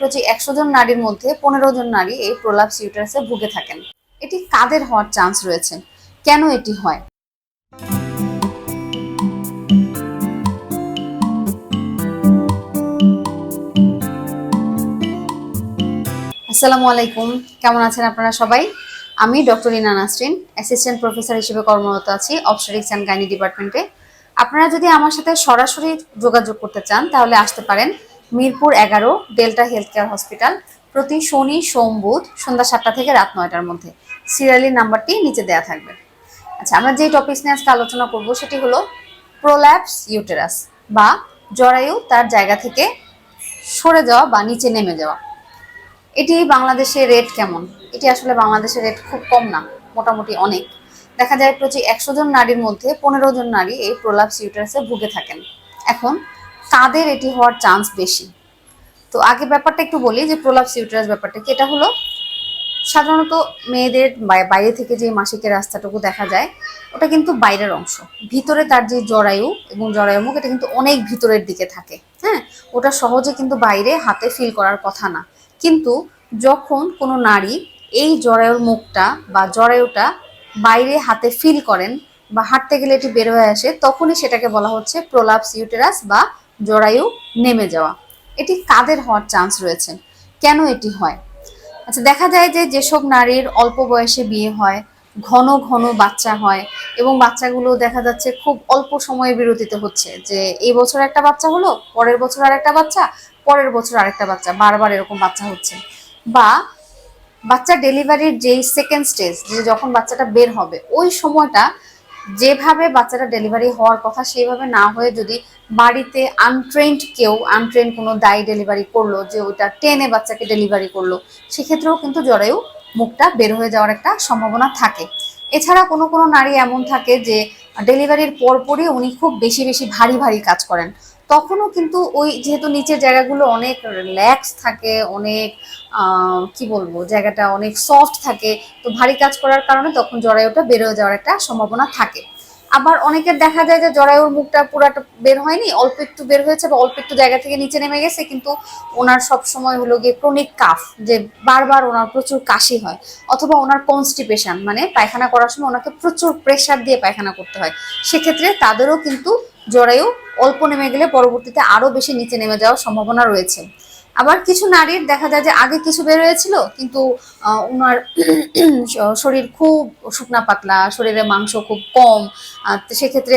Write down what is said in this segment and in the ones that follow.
প্রতি একশো জন নারীর মধ্যে পনেরো জন নারী এই প্রলাপস ইউটারাসে ভুগে থাকেন। এটি কাদের হওয়ার চান্স রয়েছে? কেন এটি হয়? আসসালামু আলাইকুম। কেমন আছেন আপনারা সবাই? আমি ডক্টর ইনা নাসরিন অ্যাসিস্ট্যান্ট প্রফেসর হিসেবে কর্মরত আছি অবস্টারিক্স অ্যান্ড গাইনি ডিপার্টমেন্টে আপনারা যদি আমার সাথে সরাসরি যোগাযোগ করতে চান, তাহলে আসতে পারেন। মিরপুর এগারো, ডেল্টা হেলথ কেয়ার হসপিটাল, প্রতি শনি, সোম, বুধ সন্ধ্যা সাতটা থেকে রাত নয়টার মধ্যে। সিরিয়ালি নাম্বারটি নিচে দেওয়া থাকবে। আচ্ছা আমরা যে টপিকস নিয়ে আজকে আলোচনা করব সেটি হলো প্রোল্যাপস ইউটেরাস বা জরায়ু তার জায়গা থেকে সরে যাওয়া বা নিচে নেমে যাওয়া। এটি বাংলাদেশে রেট কেমন? এটি আসলে বাংলাদেশের রেট খুব কম না, মোটামুটি অনেক। দেখা যায় প্রতি একশো জন নারীর মধ্যে পনেরো জন নারী এই প্রোলাপস ইউটেরাসে ভুগে থাকেন। এখন কাদের এটি হওয়ার চান্স বেশি। তো আগে ব্যাপারটা একটু বলি যে প্রোলাপস ইউটারাস ব্যাপারটা কি, এটা হলো সাধারণত মেয়েদের বাইরে থেকে যে মাসিকের রাস্তাটুকু দেখা যায়, ওটা কিন্তু বাইরের অংশ। ভিতরে তার যে জরায়ু এবং জরায়ু মুখ, এটা কিন্তু অনেক ভিতরের দিকে থাকে হ্যাঁ? ওটা সহজে কিন্তু বাইরে হাতে ফিল করার কথা না। কিন্তু যখন কোনো নারী এই জরায়ুর মুখটা বা জরায়ুটা বাইরে হাতে ফিল করেন বা হাঁটতে গেলে এটি বের হয়ে আসে, তখনই সেটাকে বলা হচ্ছে প্রোলাপস ইউটেরাস বা জরায়ু নেমে যাওয়া। এটি কাদের হওয়ার চান্স রয়েছে? কেন এটি হয়? আচ্ছা দেখা যায় যে যেসব নারীর অল্প বয়সে বিয়ে হয়, ঘন ঘন বাচ্চা হয় এবং বাচ্চাগুলো দেখা যাচ্ছে খুব অল্প সময়ে বিরতিতে হচ্ছে যে এই বছর একটা বাচ্চা হলো, পরের বছর আরেকটা বাচ্চা, পরের বছর আরেকটা বাচ্চা, বারবার এরকম বাচ্চা হচ্ছে। বা বাচ্চা ডেলিভারির যেই সেকেন্ড স্টেজ যে যখন বাচ্চাটা বের হবে, ওই সময়টা যেভাবে বাচ্চাটা ডেলিভারি হওয়ার কথা, সেইভাবে না হয়ে যদি বাড়িতে আনট্রেন্ড কেউ আনট্রেন্ড কোনো দায়ী ডেলিভারি করল, যে ওইটা টেনে বাচ্চাকে ডেলিভারি করল, সেক্ষেত্রেও কিন্তু জরায়ু মুখটা বের হয়ে যাওয়ার একটা সম্ভাবনা থাকে। এছাড়া কোনো কোনো নারী এমন থাকে যে ডেলিভারির পরপরই উনি খুব বেশি বেশি ভারী ভারী কাজ করেন। তখনও কিন্তু ওই যেহেতু নিচের জায়গাগুলো অনেক রিল্যাক্স থাকে, অনেক কি বলব, জায়গাটা অনেক সফট থাকে, তো ভারী কাজ করার কারণে তখন জরায়ুটা বের হয়ে যাওয়ার একটা সম্ভাবনা থাকে। আবার অনেকের দেখা যায় যে জরায়ুর মুখটা পুরাটা বের হয়নি, অল্প একটু বের হয়েছে বা অল্প একটু জায়গা থেকে নিচে নেমে গেছে, কিন্তু ওনার সব সময় হলো গিয়ে ক্রনিক কাফ যে বারবার ওনার প্রচুর কাশি হয়, অথবা ওনার কনস্টিপেশন মানে পায়খানা করার সময় ওনাকে প্রচুর প্রেসার দিয়ে পায়খানা করতে হয়। সেক্ষেত্রে তাদেরও কিন্তু জরায়ু অল্প নেমে গেলে পরবর্তীতে আরও বেশি নিচে নেমে যাওয়ার সম্ভাবনা রয়েছে। আবার কিছু নারীর দেখা যায় যে আগে কিছু বের হয়েছিল, কিন্তু ওনার শরীর খুব শুকনা পাতলা, শরীরে মাংস খুব কম সেক্ষেত্রে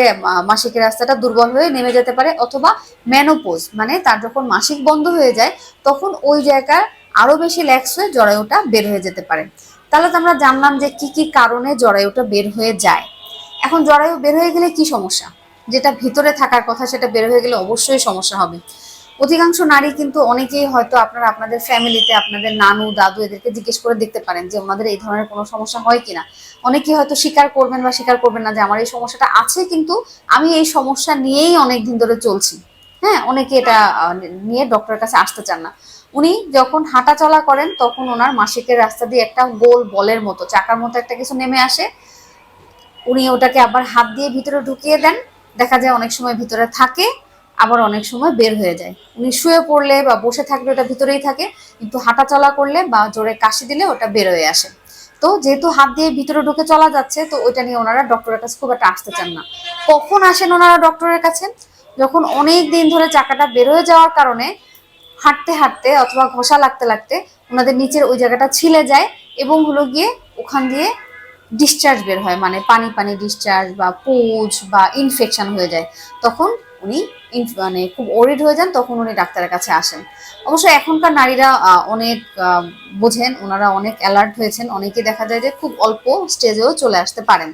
মাসিকের রাস্তাটা দুর্বল হয়ে নেমে যেতে পারে অথবা ম্যানোপোজ মানে তার যখন মাসিক বন্ধ হয়ে যায়, তখন ওই জায়গায় আরও বেশি ল্যাক্স হয়ে জরায়ুটা বের হয়ে যেতে পারে। তাহলে তো আমরা জানলাম যে কি কি কারণে জরায়ুটা বের হয়ে যায়। এখন জরায়ু বের হয়ে গেলে কি সমস্যা? যেটা ভিতরে থাকার কথা সেটা বের হয়ে গেলে অবশ্যই সমস্যা হবে। অধিকাংশ নারী কিন্তু অনেকেই হয়তো আপনারা আপনাদের ফ্যামিলিতে আপনাদের নানু, দাদু এদেরকে জিজ্ঞেস করে দেখতে পারেন যে ওনাদের এই ধরনের কোনো সমস্যা হয় কিনা। অনেকেই হয়তো স্বীকার করবেন বা স্বীকার করবেন না যে আমার এই সমস্যাটা আছে কিন্তু আমি এই সমস্যা নিয়েই অনেক দিন ধরে চলছি। হ্যাঁ অনেকে এটা নিয়ে ডক্টরের কাছে আসতে চান না। উনি যখন হাঁটা চলা করেন তখন ওনার মাসিকের রাস্তা দিয়ে একটা গোল বলের মতো, চাকার মতো একটা কিছু নেমে আসে। উনি ওটাকে আবার হাত দিয়ে ভিতরে ঢুকিয়ে দেন। দেখা যায় অনেক সময় ভিতরে থাকে, আবার অনেক সময় বের হয়ে যায়। উনি শুয়ে পড়লে বা বসে থাকলে ওটা ভিতরেই থাকে, কিন্তু হাঁটা চলা করলে বা জোরে কাশি দিলে ওটা বের হয়ে আসে। তো যেহেতু হাত দিয়ে ভিতরে ঢুকে চলা যাচ্ছে, তো ওইটা নিয়ে ওনারা ডক্টরের কাছে খুব একটা আসতে চান না। কখন আসেন ওনারা ডক্টরের কাছে? যখন অনেক দিন ধরে চাকাটা বের হয়ে যাওয়ার কারণে হাঁটতে হাঁটতে অথবা ঘষা লাগতে লাগতে ওনাদের নিচের ওই জায়গাটা ছিলে যায় এবং হলো গিয়ে ওখান দিয়ে ডিসচার্জ বের হয় মানে পানি পানি ডিসচার্জ বা পুজ বা ইনফেকশন হয়ে যায়। তখন উনি মানে খুব ওরিড হয়ে যান, তখন উনি ডাক্তারের কাছে আসেন। অবশ্য এখনকার নারীরা অনেক বোঝেন, ওনারা অনেক অ্যালার্ট হয়েছেন। অনেকে দেখা যায় যে খুব অল্প স্টেজেও চলে আসতে পারেন।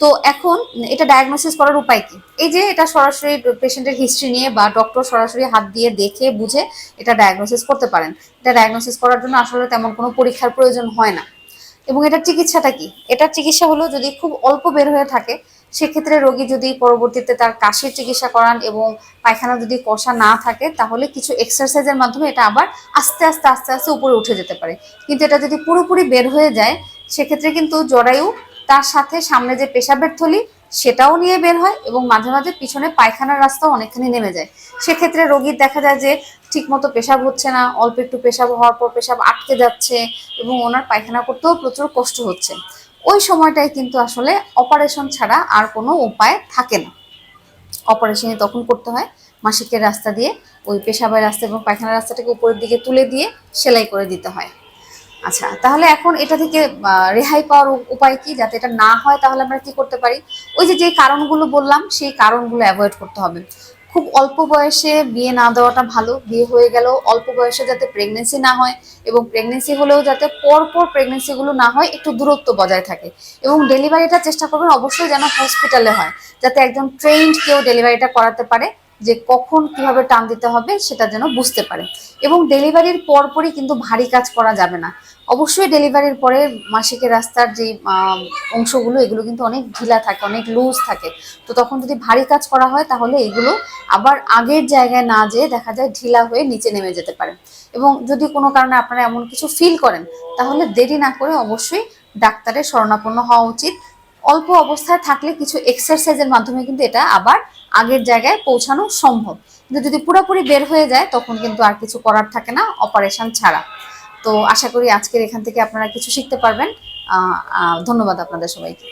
তো এখন এটা ডায়াগনোসিস করার উপায় কি? এই যে এটা সরাসরি পেশেন্টের হিস্ট্রি নিয়ে বা ডক্টর সরাসরি হাত দিয়ে দেখে, বুঝে এটা ডায়াগনোসিস করতে পারেন। এটা ডায়াগনোসিস করার জন্য আসলে তেমন কোনো পরীক্ষার প্রয়োজন হয় না। এবং এটার চিকিৎসাটা কি? এটার চিকিৎসা হলো যদি খুব অল্প বের হয়ে থাকে, সেক্ষেত্রে রোগী যদি পরবর্তীতে তার কাশির চিকিৎসা করান এবং পায়খানা যদি কষা না থাকে, তাহলে কিছু এক্সারসাইজের মাধ্যমে এটা আবার আস্তে আস্তে আস্তে আস্তে উপরে উঠে যেতে পারে। কিন্তু এটা যদি পুরোপুরি বের হয়ে যায়, সেক্ষেত্রে কিন্তু জরায়ু তার সাথে সামনে যে পেশাবের থলি সেটাও নিয়ে বের হয় এবং মাঝে মাঝে পিছনে পায়খানার রাস্তাও অনেকখানি নেমে যায়। সেক্ষেত্রে রোগীর দেখা যায় যে ঠিকমতো পেশাব হচ্ছে না, অল্প একটু পেশাব হওয়ার পর পেশাব আটকে যাচ্ছে এবং ওনার পায়খানা করতেও প্রচুর কষ্ট হচ্ছে। ওই সময়টায় কিন্তু আসলে অপারেশন ছাড়া আর কোনো উপায় থাকে না। অপারেশনই তখন করতে হয়, মাসিকের রাস্তা দিয়ে ওই পেশাবের রাস্তা এবং পায়খানার রাস্তাটাকে উপরের দিকে তুলে দিয়ে সেলাই করে দিতে হয়। আচ্ছা তাহলে এখন এটা থেকে রেহাই পাওয়ার উপায় কি? যাতে এটা না হয়, তাহলে আমরা কি করতে পারি? ওই যে যে কারণগুলো বললাম, সেই কারণগুলো অ্যাভয়েড করতে হবে। খুব অল্প বয়সে বিয়ে না দেওয়াটা ভালো। বিয়ে হয়ে গেলেও অল্প বয়সে যাতে প্রেগনেন্সি না হয় এবং প্রেগনেন্সি হলেও যাতে পরপর প্রেগনেন্সিগুলো না হয়, একটু দূরত্ব বজায় থাকে। এবং ডেলিভারিটা চেষ্টা করবেন অবশ্যই যেন হসপিটালে হয়, যাতে একজন ট্রেন্ড কেউ ডেলিভারিটা করাতে পারে। যে কখন কীভাবে টান দিতে হবে সেটা যেন বুঝতে পারে। এবং ডেলিভারির পরপরই কিন্তু ভারী কাজ করা যাবে না। অবশ্যই ডেলিভারির পরে মাসিকের রাস্তার যে অংশগুলো, এগুলো কিন্তু অনেক ঢিলা থাকে, অনেক লুজ থাকে। তো তখন যদি ভারী কাজ করা হয় তাহলে এগুলো আবার আগের জায়গায় না যেয়ে দেখা যায় ঢিলা হয়ে নিচে নেমে যেতে পারে। এবং যদি কোনো কারণে আপনারা এমন কিছু ফিল করেন, তাহলে দেরি না করে অবশ্যই ডাক্তারের শরণাপন্ন হওয়া উচিত। অল্প অবস্থায় থাকলে কিছু এক্সারসাইজের মাধ্যমে কিন্তু এটা আবার আগের জায়গায় পৌঁছানো সম্ভব। কিন্তু যদি পুরোপুরি বের হয়ে যায়, তখন কিন্তু আর কিছু করার থাকে না অপারেশন ছাড়া। তো আশা করি আজকের এখান থেকে আপনারা কিছু শিখতে পারবেন। ধন্যবাদ আপনাদের সবাইকে।